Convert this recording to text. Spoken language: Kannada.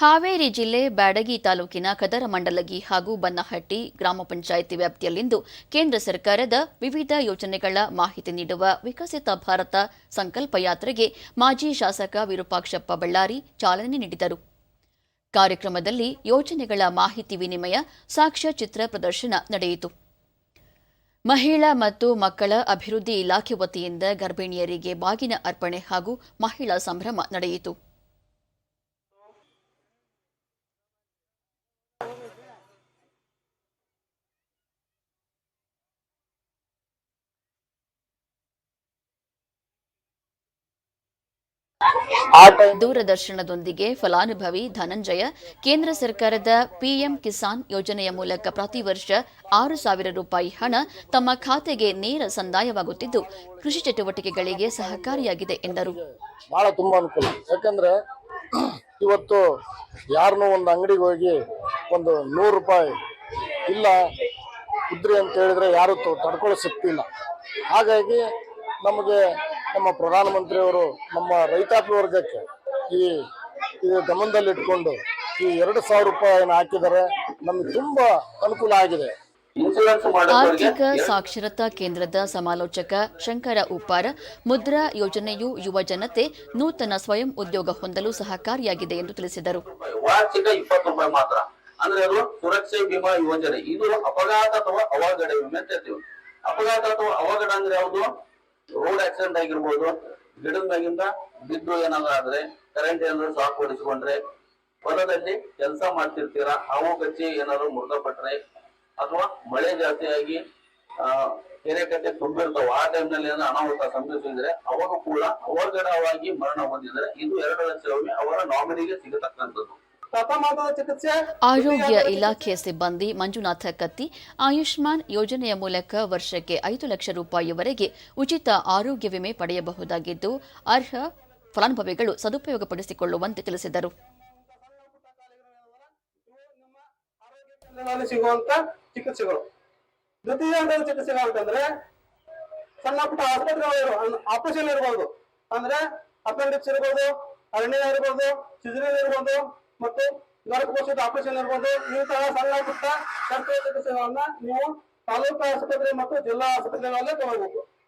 ಹಾವೇರಿ ಜಿಲ್ಲೆ ಬ್ಯಾಡಗಿ ತಾಲೂಕಿನ ಕದರಮಂಡಲಗಿ ಹಾಗೂ ಬನ್ನಹಟ್ಟಿ ಗ್ರಾಮ ಪಂಚಾಯಿತಿ ವ್ಯಾಪ್ತಿಯಲ್ಲಿಂದು ಕೇಂದ್ರ ಸರ್ಕಾರದ ವಿವಿಧ ಯೋಜನೆಗಳ ಮಾಹಿತಿ ನೀಡುವ ವಿಕಸಿತ ಭಾರತ ಸಂಕಲ್ಪ ಯಾತ್ರೆಗೆ ಮಾಜಿ ಶಾಸಕ ವಿರೂಪಾಕ್ಷಪ್ಪ ಬಳ್ಳಾರಿ ಚಾಲನೆ ನೀಡಿದರು. ಕಾರ್ಯಕ್ರಮದಲ್ಲಿ ಯೋಜನೆಗಳ ಮಾಹಿತಿ ವಿನಿಮಯ ಸಾಕ್ಷ್ಯಚಿತ್ರ ಪ್ರದರ್ಶನ ನಡೆಯಿತು. ಮಹಿಳಾ ಮತ್ತು ಮಕ್ಕಳ ಅಭಿವೃದ್ಧಿ ಇಲಾಖೆ ವತಿಯಿಂದ ಗರ್ಭಿಣಿಯರಿಗೆ ಬಾಗಿನ ಅರ್ಪಣೆ ಹಾಗೂ ಮಹಿಳಾ ಸಂಭ್ರಮ ನಡೆಯಿತು. ದೂರದರ್ಶನದೊಂದಿಗೆ ಫಲಾನುಭವಿ ಧನಂಜಯ, ಕೇಂದ್ರ ಸರ್ಕಾರದ ಪಿಎಂ ಕಿಸಾನ್ ಯೋಜನೆಯ ಮೂಲಕ ಪ್ರತಿ ವರ್ಷ ಆರು ಸಾವಿರ ರೂಪಾಯಿ ಹಣ ತಮ್ಮ ಖಾತೆಗೆ ನೇರ ಸಂದಾಯವಾಗುತ್ತಿದ್ದು, ಕೃಷಿ ಚಟುವಟಿಕೆಗಳಿಗೆ ಸಹಕಾರಿಯಾಗಿದೆ ಎಂದರು. ಬಹಳ ತುಂಬಾ ಅನುಕೂಲ. ಯಾಕಂದ್ರೆ ಇವತ್ತು ಯಾರನ್ನು ಒಂದು ಅಂಗಡಿಗೆ ಹೋಗಿ ಒಂದು ನೂರು ರೂಪಾಯಿ ಇಲ್ಲ ಇದ್ರಿ ಅಂತ ಹೇಳಿದ್ರೆ ಯಾರು ತಡ್ಕೊಳ್ಳೋ ಶಕ್ತಿ ಇಲ್ಲ. ಹಾಗಾಗಿ ನಮಗೆ ನಮ್ಮ ಪ್ರಧಾನಮಂತ್ರಿಯವರು ನಮ್ಮ ರೈತಾಪಿ ವರ್ಗಕ್ಕೆ ಈ ಇದು ಗಮನದಲ್ಲಿಟ್ಕೊಂಡು ಈ ಎರಡು ಸಾವಿರ ರೂಪಾಯಿಯನ್ನು ಹಾಕಿದರೆ ನಮಗೆ ತುಂಬಾ ಅನುಕೂಲ ಆಗಿದೆ. ಆರ್ಥಿಕ ಸಾಕ್ಷರತಾ ಕೇಂದ್ರದ ಸಮಾಲೋಚಕ ಶಂಕರ ಉಪ್ಪಾರ ಮುದ್ರಾ ಯೋಜನೆಯು ಯುವ ಜನತೆ ನೂತನ ಸ್ವಯಂ ಉದ್ಯೋಗ ಹೊಂದಲು ಸಹಕಾರಿಯಾಗಿದೆ ಎಂದು ತಿಳಿಸಿದರು. ವಾರ್ಷಿಕ ಇಪ್ಪತ್ತು ರೂಪಾಯಿ ಮಾತ್ರ. ಅಂದ್ರೆ ಅದು ಸುರಕ್ಷೆ ವಿಮಾ ಯೋಜನೆ. ಇದು ಅಪಘಾತ ಅಥವಾ ಅವಘಡ ವಿಮೆ ಅಂತ ಹೇಳ್ತೀವಿ. ಅಪಘಾತ ಅಥವಾ ಅವಘಡ ಅಂದ್ರೆ ಯಾವುದು? ರೋಡ್ ಆಕ್ಸಿಡೆಂಟ್ ಆಗಿರ್ಬೋದು ಗಿಡದ ಮ್ಯಾಗಿಂದ ಬಿದ್ದು ಏನಾದ್ರು ಆದ್ರೆ ಕರೆಂಟ್ ಏನಾದ್ರು ಶಾಕ್ ಹೊಡಿಸಿಕೊಂಡ್ರೆ, ಹೊಲದಲ್ಲಿ ಕೆಲಸ ಮಾಡ್ತಿರ್ತೀರಾ, ಹಾವು ಕಚ್ಚಿ ಏನಾದ್ರು ಮೃತಪಟ್ಟರೆ ಅಥವಾ ಮಳೆ ಜಾಸ್ತಿಯಾಗಿ, ಆ ಕೆರೆ ಕಟ್ಟೆ ತುಂಬಿರ್ತಾವ, ಆ ಟೈಮ್ನಲ್ಲಿ ಏನೋ ಅನಾಹುತ ಸಂಭವಿಸಿದ್ರೆ ಅವಾಗ ಕೂಡ ಅವಘಡವಾಗಿ ಮರಣ ಹೊಂದಿದ್ರೆ ಇದು ಎರಡು ಲಕ್ಷ ಅವರ ನಾಮಿನಿಗೆ ಸಿಗತಕ್ಕಂಥದ್ದು. ಆರೋಗ್ಯ ಇಲಾಖೆ ಸಿಬ್ಬಂದಿ ಮಂಜುನಾಥ ಕತ್ತಿ ಆಯುಷ್ಮಾನ್ ಯೋಜನೆಯ ಮೂಲಕ ವರ್ಷಕ್ಕೆ ಐದು ಲಕ್ಷ ರೂಪಾಯಿವರೆಗೆ ಉಚಿತ ಆರೋಗ್ಯ ವಿಮೆ ಪಡೆಯಬಹುದಾಗಿದ್ದು ಅರ್ಹ ಫಲಾನುಭವಿಗಳು ಸದುಪಯೋಗಪಡಿಸಿಕೊಳ್ಳುವಂತೆ ತಿಳಿಸಿದರು. ಚಿಕಿತ್ಸೆಗಳು. ಚಿಕಿತ್ಸೆಗಳು ಸಣ್ಣ ಪುಟ್ಟ ಆಸ್ಪತ್ರೆಗಳು ಆಪರೇಷನ್ ಇರ್ಬೋದು. ಅಂದ್ರೆ ಅಪೆಂಡಿಕ್ಸ್ ಇರ್ಬೋದು ಅರಣ್ಯ ಇರ್ಬೋದು ಸಿಜರಿನ್ ಇರ್ಬೋದು ಮತ್ತು ಗರ್ಭಕೋಶದ ಆಪರೇಷನ್ ಇರ್ಬೋದು ಈ ತರ ಸಣ್ಣ ಪುಟ್ಟ ಸರ್ಕಾರಿ ಚಿಕಿತ್ಸೆಗಳನ್ನ ನೀವು ತಾಲೂಕು ಆಸ್ಪತ್ರೆ ಮತ್ತು ಜಿಲ್ಲಾ ಆಸ್ಪತ್ರೆಗಳಲ್ಲೇ ತಗೋಬೇಕು